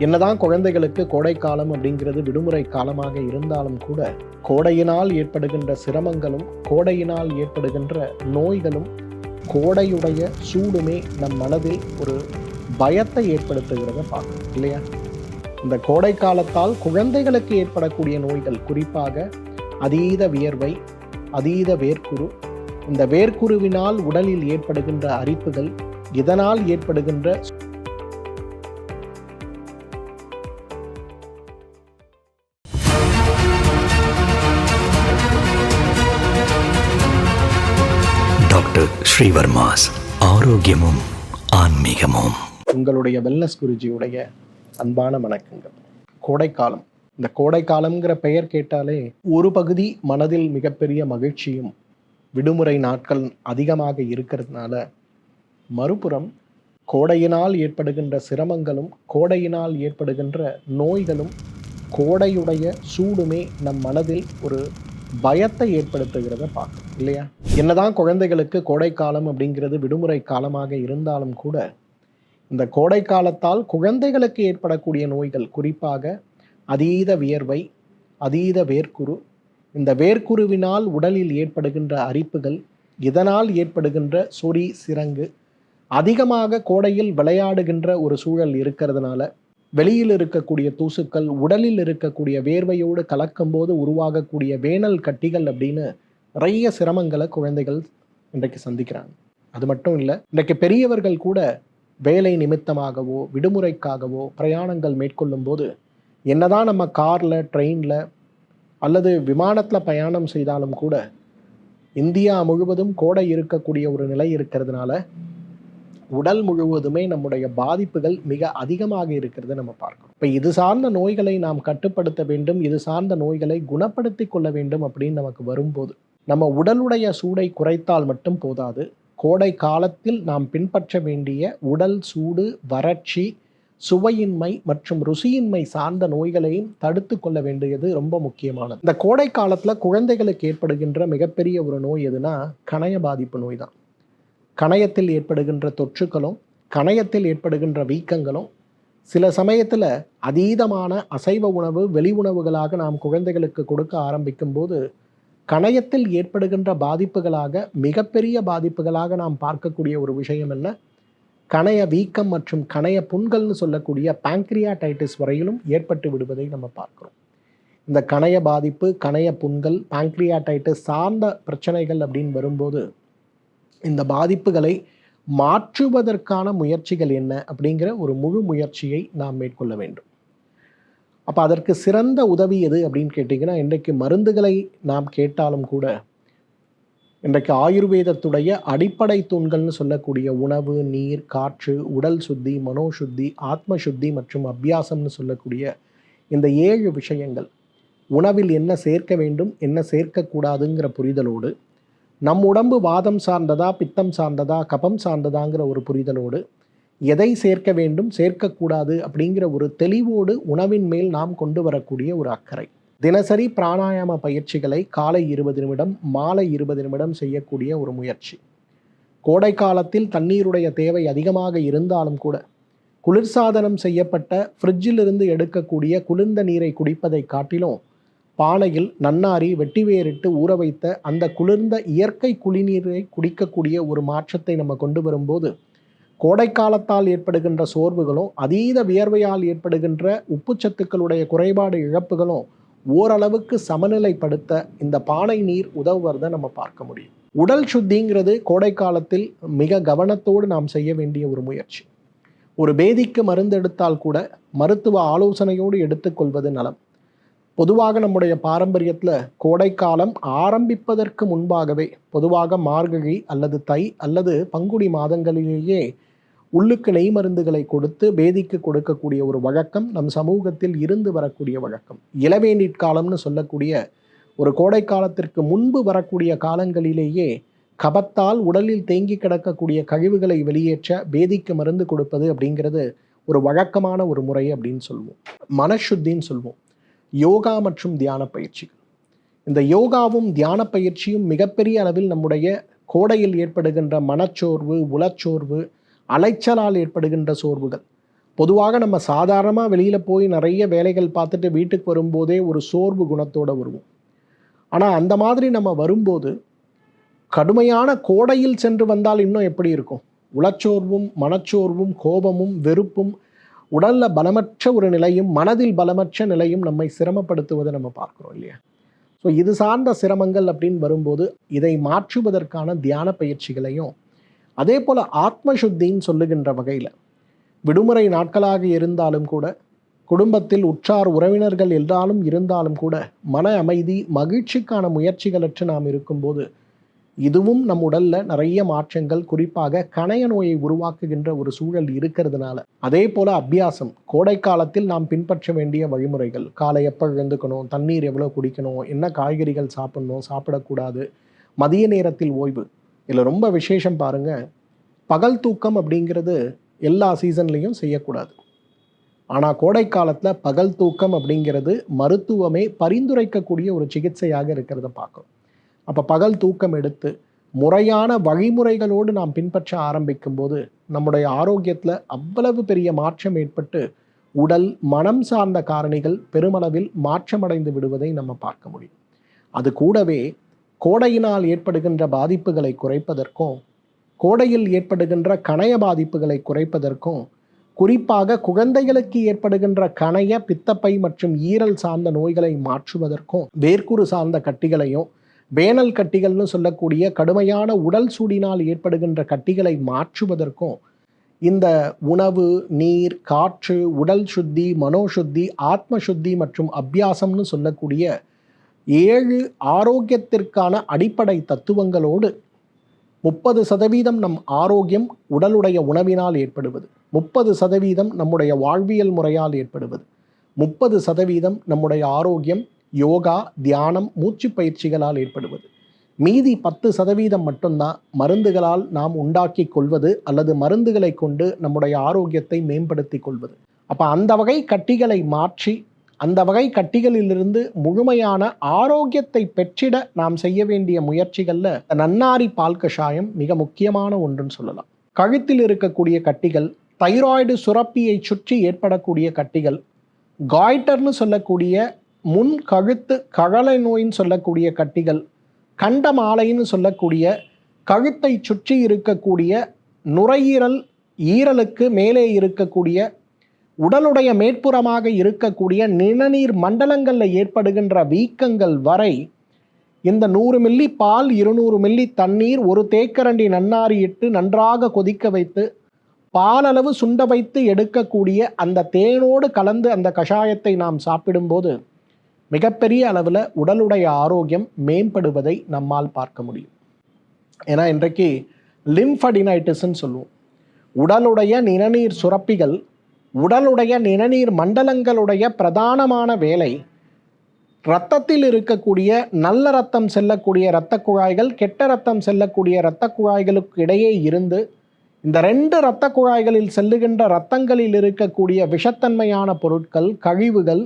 என்னதான் குழந்தைகளுக்கு கோடைக்காலம் அப்படிங்கிறது விடுமுறை காலமாக இருந்தாலும் கூட கோடையினால் ஏற்படுகின்ற சிரமங்களும் கோடையினால் ஏற்படுகின்ற நோய்களும் கோடையுடைய சூடுமே நம் மனதில் ஒரு பயத்தை ஏற்படுத்துகிறத பார்க்கணும் இல்லையா? இந்த கோடை காலத்தால் குழந்தைகளுக்கு ஏற்படக்கூடிய நோய்கள் குறிப்பாக அதீத வியர்வை அதீத வேர்க்குரு இந்த வேர்க்குருவினால் உடலில் ஏற்படுகின்ற அரிப்புகள் இதனால் ஏற்படுகின்ற ஸ்ரீவர்மாஸ் ஆரோக்கியமும் ஆன்மீகமும். உங்களுடைய வெல்னஸ் குருஜியுடைய அன்பான வணக்கங்கள். கோடைக்காலம். இந்த கோடைக்காலம்ங்கிற பெயர் கேட்டாலே ஒரு பகுதி மனதில் மிகப்பெரிய மகிழ்ச்சியும் விடுமுறை நாட்கள் அதிகமாக இருக்கிறதுனால மறுபுறம் கோடையினால் ஏற்படுகின்ற சிரமங்களும் கோடையினால் ஏற்படுகின்ற நோய்களும் கோடையுடைய சூடுமே நம் மனதில் ஒரு பயத்தை ஏற்படுத்துகிறத பார்க்கணும் இல்லையா? என்னதான் குழந்தைகளுக்கு கோடைக்காலம் அப்படிங்கிறது விடுமுறை காலமாக இருந்தாலும் கூட இந்த கோடை காலத்தால் குழந்தைகளுக்கு ஏற்படக்கூடிய நோய்கள் குறிப்பாக அதீத வியர்வை அதீத வேர்க்குரு இந்த வேர்க்குருவினால் உடலில் ஏற்படுகின்ற அரிப்புகள் இதனால் ஏற்படுகின்ற சொறி சிரங்கு அதிகமாக கோடையில் விளையாடுகின்ற ஒரு சூழல் இருக்கிறதுனால வெளியில் இருக்கக்கூடிய தூசுக்கள் உடலில் இருக்கக்கூடிய வேர்வையோடு கலக்கும்போது உருவாகக்கூடிய வேனல் கட்டிகள் அப்படின்னு நிறைய சிரமங்களை குழந்தைகள் இன்றைக்கு சந்திக்கிறாங்க. அது மட்டும் இல்லை இன்றைக்கு பெரியவர்கள் கூட வேலை நிமித்தமாகவோ விடுமுறைக்காகவோ பிரயாணங்கள் மேற்கொள்ளும் போது என்னதான் நம்ம காரில் ட்ரெயினில் அல்லது விமானத்தில் பயணம் செய்தாலும் கூட இந்தியா முழுவதும் கோடை இருக்கக்கூடிய ஒரு நிலை இருக்கிறதுனால உடல் முழுவதுமே நம்முடைய பாதிப்புகள் மிக அதிகமாக இருக்கிறத நம்ம பார்க்கணும். இப்போ இது சார்ந்த நோய்களை நாம் கட்டுப்படுத்த வேண்டும் இது சார்ந்த நோய்களை குணப்படுத்தி கொள்ள வேண்டும் அப்படின்னு நமக்கு வரும்போது நம்ம உடலுடைய சூடை குறைத்தால் மட்டும் போதாது. கோடை காலத்தில் நாம் பின்பற்ற வேண்டிய உடல் சூடு வறட்சி சுவையின்மை மற்றும் ருசியின்மை சார்ந்த நோய்களையும் தடுத்து கொள்ள வேண்டியது ரொம்ப முக்கியமானது. இந்த கோடை காலத்தில் குழந்தைகளுக்கு ஏற்படுகின்ற மிகப்பெரிய ஒரு நோய் எதுனா கணைய பாதிப்பு நோய் தான் கணையத்தில் ஏற்படுகின்ற தொற்றுக்களும் கணையத்தில் ஏற்படுகின்ற வீக்கங்களும் சில சமயத்தில் அதீதமான அசைவ உணவு வெளி உணவுகளாக நாம் குழந்தைகளுக்கு கொடுக்க ஆரம்பிக்கும் போது கணையத்தில் ஏற்படுகின்ற பாதிப்புகளாக மிகப்பெரிய பாதிப்புகளாக நாம் பார்க்கக்கூடிய ஒரு விஷயம் என்ன? கணைய வீக்கம் மற்றும் கணைய புண்கள்னு சொல்லக்கூடிய பேங்க்ரியாடைட்டிஸ் வரையிலும் ஏற்பட்டு விடுவதை நம்ம பார்க்குறோம். இந்த கணைய பாதிப்பு கணைய புண்கள் பேங்க்ரியாடைட்டிஸ் சார்ந்த பிரச்சனைகள் அப்படின்னு வரும்போது இந்த பாதிப்புகளை மாற்றுவதற்கான முயற்சிகள் என்ன அப்படிங்கிற ஒரு முழு முயற்சியை நாம் மேற்கொள்ள வேண்டும். அப்போ அதற்கு சிறந்த உதவி எது அப்படின்னு கேட்டிங்கன்னா இன்றைக்கு மருந்துகளை நாம் கேட்டாலும் கூட இன்றைக்கு ஆயுர்வேதத்துடைய அடிப்படை தூண்கள்னு சொல்லக்கூடிய உணவு நீர் காற்று உடல் சுத்தி மனோசுத்தி ஆத்ம சுத்தி மற்றும் அபியாசம்னு சொல்லக்கூடிய இந்த ஏழு விஷயங்கள் உணவில் என்ன சேர்க்க வேண்டும் என்ன சேர்க்கக்கூடாதுங்கிற புரிதலோடு நம் உடம்பு வாதம் சார்ந்ததா பித்தம் சார்ந்ததா கபம் சார்ந்ததாங்கிற ஒரு புரிதலோடு எதை சேர்க்க வேண்டும் சேர்க்கக்கூடாது அப்படிங்கிற ஒரு தெளிவோடு உணவின் மேல் நாம் கொண்டு வரக்கூடிய ஒரு அக்கறை. தினசரி பிராணாயாம பயிற்சிகளை காலை இருபது நிமிடம் மாலை இருபது நிமிடம் செய்யக்கூடிய ஒரு முயற்சி. கோடை காலத்தில் தண்ணீருடைய தேவை அதிகமாக இருந்தாலும் கூட குளிர்சாதனம் செய்யப்பட்ட ஃப்ரிட்ஜிலிருந்து எடுக்கக்கூடிய குளிர்ந்த நீரை குடிப்பதை காட்டிலும் பானையில் நன்னாரி வெட்டிவேரிட்டு ஊற வைத்த அந்த குளிர்ந்த இயற்கை குளிநீரை குடிக்கக்கூடிய ஒரு மாற்றத்தை நம்ம கொண்டு வரும்போது கோடைக்காலத்தால் ஏற்படுகின்ற சோர்வுகளும் அதீத வியர்வையால் ஏற்படுகின்ற உப்புச்சத்துக்களுடைய குறைபாடு இழப்புகளும் ஓரளவுக்கு சமநிலைப்படுத்த இந்த பானை நீர் உதவுவதை நம்ம பார்க்க முடியும். உடல் சுத்திங்கிறது கோடை காலத்தில் மிக கவனத்தோடு நாம் செய்ய வேண்டிய ஒரு முயற்சி. ஒரு பேதிக்கு மருந்து எடுத்தால் கூட மருத்துவ ஆலோசனையோடு எடுத்துக்கொள்வது நலம். பொதுவாக நம்முடைய பாரம்பரியத்தில் கோடைக்காலம் ஆரம்பிப்பதற்கு முன்பாகவே பொதுவாக மார்கழி அல்லது தை அல்லது பங்குடி மாதங்களிலேயே உள்ளுக்கு நெய் மருந்துகளை கொடுத்து பேதிக்கு கொடுக்கக்கூடிய ஒரு வழக்கம் நம் சமூகத்தில் இருந்து வரக்கூடிய வழக்கம். இளவேநீட்காலம்னு சொல்லக்கூடிய ஒரு கோடை காலத்திற்கு முன்பு வரக்கூடிய காலங்களிலேயே கபத்தால் உடலில் தேங்கி கிடக்கக்கூடிய கழிவுகளை வெளியேற்ற பேதிக்கு மருந்து கொடுப்பது அப்படிங்கிறது ஒரு வழக்கமான ஒரு முறை அப்படின்னு சொல்லுவோம் மனசுத்தின்னு சொல்லுவோம் யோகா மற்றும் தியான பயிற்சிகள். இந்த யோகாவும் தியான பயிற்சியும் மிகப்பெரிய அளவில் நம்முடைய கோடையில் ஏற்படுகின்ற மனச்சோர்வு உளச்சோர்வு அலைச்சலால் ஏற்படுகின்ற சோர்வுகள். பொதுவாக நம்ம சாதாரணமாக வெளியில் போய் நிறைய வேலைகள் பார்த்துட்டு வீட்டுக்கு வரும்போதே ஒரு சோர்வு குணத்தோடு வருவோம். ஆனால் அந்த மாதிரி நம்ம வரும்போது கடுமையான கோடையில் சென்று வந்தால் இன்னும் எப்படி இருக்கும்? உளச்சோர்வும் மனச்சோர்வும் கோபமும் வெறுப்பும் உடலில் பலமற்ற ஒரு நிலையும் மனதில் பலமற்ற நிலையும் நம்மை சிரமப்படுத்துவதை நம்ம பார்க்குறோம் இல்லையா? ஸோ இது சார்ந்த சிரமங்கள் அப்படின்னு வரும்போது இதை மாற்றுவதற்கான தியான பயிற்சிகளையும் அதே போல் ஆத்மசுத்தின்னு சொல்லுகின்ற வகையில் விடுமுறை நாட்களாக இருந்தாலும் கூட குடும்பத்தில் உற்றார் உறவினர்கள் எல்லாரும் இருந்தாலும் கூட மன அமைதி மகிழ்ச்சிக்கான முயற்சிகளற்று நாம் இருக்கும்போது இதுவும் நம் உடல்ல நிறைய மாற்றங்கள் குறிப்பாக கணைய நோயை உருவாக்குகின்ற ஒரு சூழல் இருக்கிறதுனால. அதே போல அபியாசம் கோடை காலத்தில் நாம் பின்பற்ற வேண்டிய வழிமுறைகள் காலை எப்போ எழுந்துக்கணும் தண்ணீர் எவ்வளோ குடிக்கணும் என்ன காய்கறிகள் சாப்பிடணும் சாப்பிடக்கூடாது மதிய நேரத்தில் ஓய்வு இதில் ரொம்ப விசேஷம் பாருங்கள் பகல் தூக்கம் அப்படிங்கிறது எல்லா சீசன்லேயும் செய்யக்கூடாது. ஆனால் கோடை காலத்தில் பகல் தூக்கம் அப்படிங்கிறது மருத்துவமே பரிந்துரைக்கக்கூடிய ஒரு சிகிச்சையாக இருக்கிறத பார்க்குறோம் அப்போ பகல் தூக்கம் எடுத்து முறையான வழிமுறைகளோடு நாம் பின்பற்ற ஆரம்பிக்கும் போது நம்முடைய ஆரோக்கியத்தில் அவ்வளவு பெரிய மாற்றம் ஏற்பட்டு உடல் மனம் சார்ந்த காரணிகள் பெருமளவில் மாற்றமடைந்து விடுவதை நம்ம பார்க்க முடியும். அது கூடவே கோடையினால் ஏற்படுகின்ற பாதிப்புகளை குறைப்பதற்கும் கோடையில் ஏற்படுகின்ற கணைய பாதிப்புகளை குறைப்பதற்கும் குறிப்பாக குழந்தைகளுக்கு ஏற்படுகின்ற கணைய பித்தப்பை மற்றும் ஈரல் சார்ந்த நோய்களை மாற்றுவதற்கும் வேர்க்குறு சார்ந்த கட்டிகளையும் வேனல் கட்டிகள்னு சொல்லக்கூடிய கடுமையான உடல் சூடினால் ஏற்படுகின்ற கட்டிகளை மாற்றுவதற்கும் இந்த உணவு நீர் காற்று உடல் சுத்தி மனோசுத்தி ஆத்ம சுத்தி மற்றும் அபியாசம்னு சொல்லக்கூடிய ஏழு ஆரோக்கியத்திற்கான அடிப்படை தத்துவங்களோடு முப்பது சதவீதம் நம் ஆரோக்கியம் உடலுடைய உணவினால் ஏற்படுவது. முப்பது சதவீதம் நம்முடைய வாழ்வியல் முறையால் ஏற்படுவது. முப்பது சதவீதம் நம்முடைய ஆரோக்கியம் யோகா தியானம் மூச்சு பயிற்சிகளால் ஏற்படுவது. மீதி பத்து சதவீதம் மட்டும்தான் மருந்துகளால் நாம் உண்டாக்கி கொள்வது அல்லது மருந்துகளை கொண்டு நம்முடைய ஆரோக்கியத்தை மேம்படுத்தி கொள்வது. அப்போ அந்த வகை கட்டிகளை மாற்றி அந்த வகை கட்டிகளிலிருந்து முழுமையான ஆரோக்கியத்தை பெற்றிட நாம் செய்ய வேண்டிய முயற்சிகளில் நன்னாரி பால் கஷாயம் மிக முக்கியமான ஒன்றுன்னு சொல்லலாம். கழுத்தில் இருக்கக்கூடிய கட்டிகள் தைராய்டு சுரப்பியை சுற்றி ஏற்படக்கூடிய கட்டிகள் காய்டர்னு சொல்லக்கூடிய முன் கழுத்து கழலை நோயின்னு சொல்லக்கூடிய கட்டிகள் கண்டமாலைன்னு சொல்லக்கூடிய கழுத்தை சுற்றி இருக்கக்கூடிய நுரையீரல் ஈரலுக்கு மேலே இருக்கக்கூடிய உடலுடைய மேற்புறமாக இருக்கக்கூடிய நிணநீர் மண்டலங்களில் ஏற்படுகின்ற வீக்கங்கள் வரை இந்த நூறு மில்லி பால் இருநூறு மில்லி தண்ணீர் ஒரு தேக்கரண்டி நன்னாரி இட்டு நன்றாக கொதிக்க வைத்து பாலளவு சுண்ட வைத்து எடுக்கக்கூடிய அந்த தேனோடு கலந்து அந்த கஷாயத்தை நாம் சாப்பிடும்போது மிகப்பெரிய அளவில் உடலுடைய ஆரோக்கியம் மேம்படுவதை நம்மால் பார்க்க முடியும். ஏன்னா இன்றைக்கு லிம்ஃபடினைட்டிஸ்ன்னு சொல்லுவோம். உடலுடைய நிணநீர் சுரப்பிகள் உடலுடைய நிணநீர் மண்டலங்களுடைய பிரதானமான வேலை இரத்தத்தில் இருக்கக்கூடிய நல்ல ரத்தம் செல்லக்கூடிய இரத்த குழாய்கள் கெட்ட ரத்தம் செல்லக்கூடிய இரத்த குழாய்களுக்கு இடையே இருந்து இந்த ரெண்டு இரத்த குழாய்களில் செல்லுகின்ற இரத்தங்களில் இருக்கக்கூடிய விஷத்தன்மையான பொருட்கள் கழிவுகள்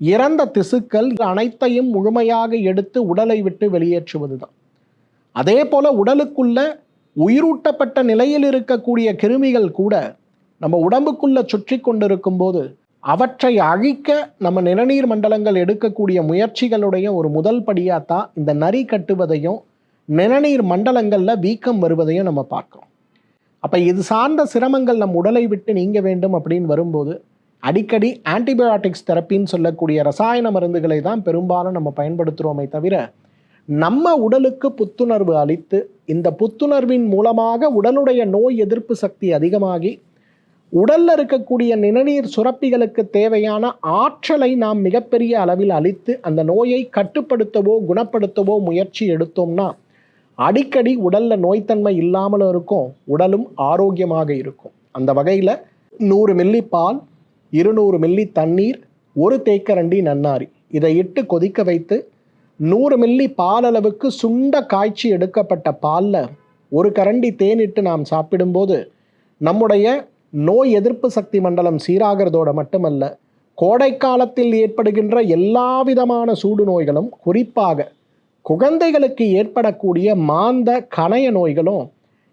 இறந்த திசுக்கள் அனைத்தையும் முழுமையாக எடுத்து உடலை விட்டு வெளியேற்றுவது தான் அதே போல உடலுக்குள்ள உயிரூட்டப்பட்ட நிலையில் இருக்கக்கூடிய கிருமிகள் கூட நம்ம உடம்புக்குள்ளே சுற்றி கொண்டிருக்கும் போது அவற்றை அழிக்க நம்ம நிலநீர் மண்டலங்கள் எடுக்கக்கூடிய முயற்சிகளுடைய ஒரு முதல் படியாக தான் இந்த நரி கட்டுவதையும் நிலநீர் மண்டலங்களில் வீக்கம் வருவதையும் நம்ம பார்க்குறோம். அப்போ இது சார்ந்த சிரமங்கள் நம் உடலை விட்டு நீங்க வேண்டும் அப்படின்னு வரும்போது அடிக்கடி ஆன்டிபயோட்டிக்ஸ் தெரப்பின்னு சொல்லக்கூடிய ரசாயன மருந்துகளை தான் பெரும்பாலும் நம்ம பயன்படுத்துகிறோமே தவிர நம்ம உடலுக்கு புத்துணர்வு அளித்து இந்த புத்துணர்வின் மூலமாக உடலுடைய நோய் எதிர்ப்பு சக்தி அதிகமாகி உடல்ல இருக்கக்கூடிய நிணநீர் சுரப்பிகளுக்கு தேவையான ஆற்றலை நாம் மிகப்பெரிய அளவில் அளித்து அந்த நோயை கட்டுப்படுத்தவோ குணப்படுத்தவோ முயற்சி எடுத்தோம்னா அடிக்கடி உடல்ல நோய்த்தன்மை இல்லாமலும் இருக்கும் உடலும் ஆரோக்கியமாக இருக்கும். அந்த வகையில் நூறு மில்லி பால் இருநூறு மில்லி தண்ணீர் ஒரு தேக்கரண்டி நன்னாரி. இதை இட்டு கொதிக்க வைத்து நூறு மில்லி பால் அளவுக்கு சுண்ட காய்ச்சி எடுக்கப்பட்ட பாலில் ஒரு கரண்டி தேனிட்டு நாம் சாப்பிடும்போது நம்முடைய நோய் எதிர்ப்பு சக்தி மண்டலம் சீராகிறதோட மட்டுமல்ல கோடை காலத்தில் ஏற்படுகின்ற எல்லா விதமான சூடு நோய்களும் குறிப்பாக குழந்தைகளுக்கு ஏற்படக்கூடிய மாந்த கணைய நோய்களும்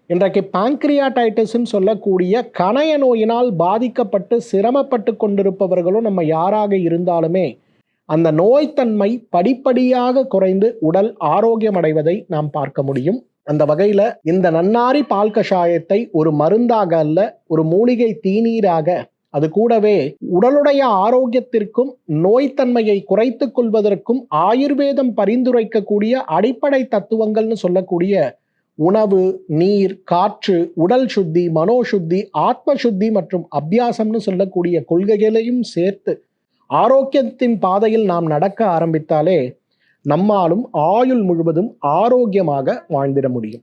இன்றைக்கு பாங்க்ரியாடைட்டிஸ்ன்னு சொல்லக்கூடிய கணைய நோயினால் பாதிக்கப்பட்டு சிரமப்பட்டு கொண்டிருப்பவர்களும் நம்ம யாராக இருந்தாலுமே அந்த நோய்த்தன்மை படிப்படியாக குறைந்து உடல் ஆரோக்கியம் அடைவதை நாம் பார்க்க முடியும். அந்த வகையில இந்த நன்னாரி பால் கஷாயத்தை ஒரு மருந்தாக அல்ல ஒரு மூலிகை தீநீராக அது கூடவே உடலுடைய ஆரோக்கியத்திற்கும் நோய்த்தன்மையை குறைத்துக் கொள்வதற்கும் ஆயுர்வேதம் பரிந்துரைக்கக்கூடிய அடிப்படை தத்துவங்கள்னு சொல்லக்கூடிய உணவு நீர் காற்று உடல் சுத்தி மனோசுத்தி ஆத்ம சுத்தி மற்றும் அபியாசம்னு சொல்லக்கூடிய கொள்கைகளையும் சேர்த்து ஆரோக்கியத்தின் பாதையில் நாம் நடக்க ஆரம்பித்தாலே நம்மாலும் ஆயுள் முழுவதும் ஆரோக்கியமாக வாழ்ந்திட முடியும்.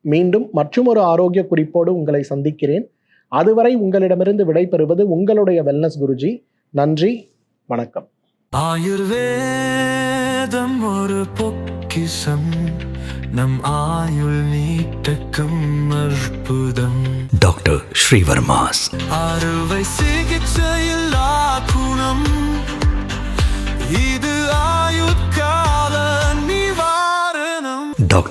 மீண்டும் மற்றொரு ஆரோக்கிய குறிப்போடு உங்களை சந்திக்கிறேன். அதுவரை உங்களிடமிருந்து விடைபெறுவது உங்களுடைய வெல்னஸ் குருஜி. நன்றி வணக்கம். ஆயுர்வேதம் ஒரு பொக்கிஷம். நம் ஆயுள் நீட்டக்கும் அற்புதம். டாக்டர் ஸ்ரீவர்மாஸ். அறுவை சிகிச்சையில்லா குணம். இது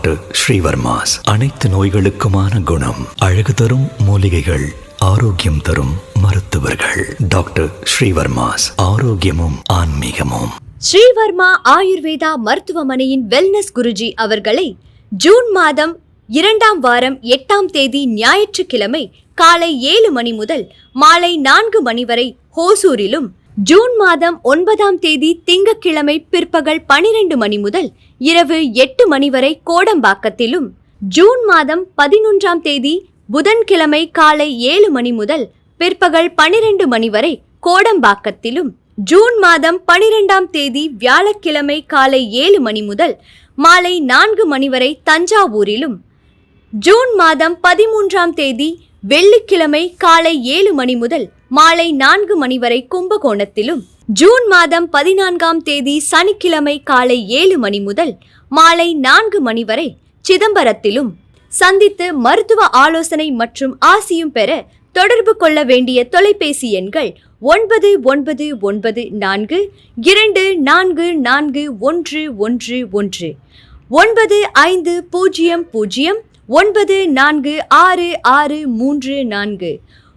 டாக்டர் ஸ்ரீவர்மாஸ். அனைத்து நோய்களுக்குமான குணம் அழகு தரும் மூலிகைகள் ஆரோக்கியம் தரும் மருத்துவர்கள். டாக்டர் ஸ்ரீவர்மாஸ் ஆரோக்கியமும் ஆன்மீகமும். ஸ்ரீவர்மா ஆயுர்வேதா மருத்துவமனையின் வெல்னஸ் குருஜி அவர்களை ஜூன் மாதம் இரண்டாம் வாரம் எட்டாம் தேதி ஞாயிற்றுக்கிழமை காலை ஏழு மணி முதல் மாலை நான்கு மணி வரை ஹோசூரிலும் ஜூன் மாதம் ஒன்பதாம் தேதி திங்கக்கிழமை பிற்பகல் பனிரெண்டு மணி முதல் இரவு எட்டு மணி வரை கோடம்பாக்கத்திலும் ஜூன் மாதம் பதினொன்றாம் தேதி புதன்கிழமை காலை ஏழு மணி முதல் பிற்பகல் பனிரெண்டு மணி வரை கோடம்பாக்கத்திலும் ஜூன் மாதம் பனிரெண்டாம் தேதி வியாழக்கிழமை காலை ஏழு மணி முதல் மாலை நான்கு மணி வரை தஞ்சாவூரிலும் ஜூன் மாதம் பதிமூன்றாம் தேதி வெள்ளிக்கிழமை காலை ஏழு மணி முதல் மாலை நான்கு மணி வரை கும்பகோணத்திலும் ஜூன் மாதம் பதினான்காம் தேதி சனிக்கிழமை காலை ஏழு மணி முதல் மாலை நான்கு மணி வரை சிதம்பரத்திலும் சந்தித்து மருத்துவ ஆலோசனை மற்றும் ஆசியும் பெற தொடர்பு கொள்ள வேண்டிய தொலைபேசி எண்கள் ஒன்பது ஒன்பது ஒன்பது நான்கு இரண்டு நான்கு நான்கு ஒன்று ஒன்று ஒன்று ஒன்பது ஐந்து பூஜ்ஜியம் பூஜ்ஜியம் ஒன்பது நான்கு ஆறு ஆறு மூன்று நான்கு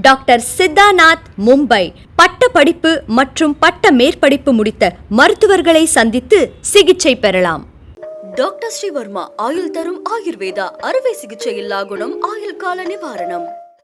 doctor Siddhanath Mumbai. பட்ட படிப்பு மற்றும் பட்ட மேற்படிப்பு முடித்த மருத்துவர்களை சந்தித்து சிகிச்சை பெறலாம். டாக்டர் ஸ்ரீவர்மா ஆயுள் தரும் ஆயுர்வேதா அறுவை சிகிச்சை இல்லா குணம் ஆயுள் கால நிவாரணம்.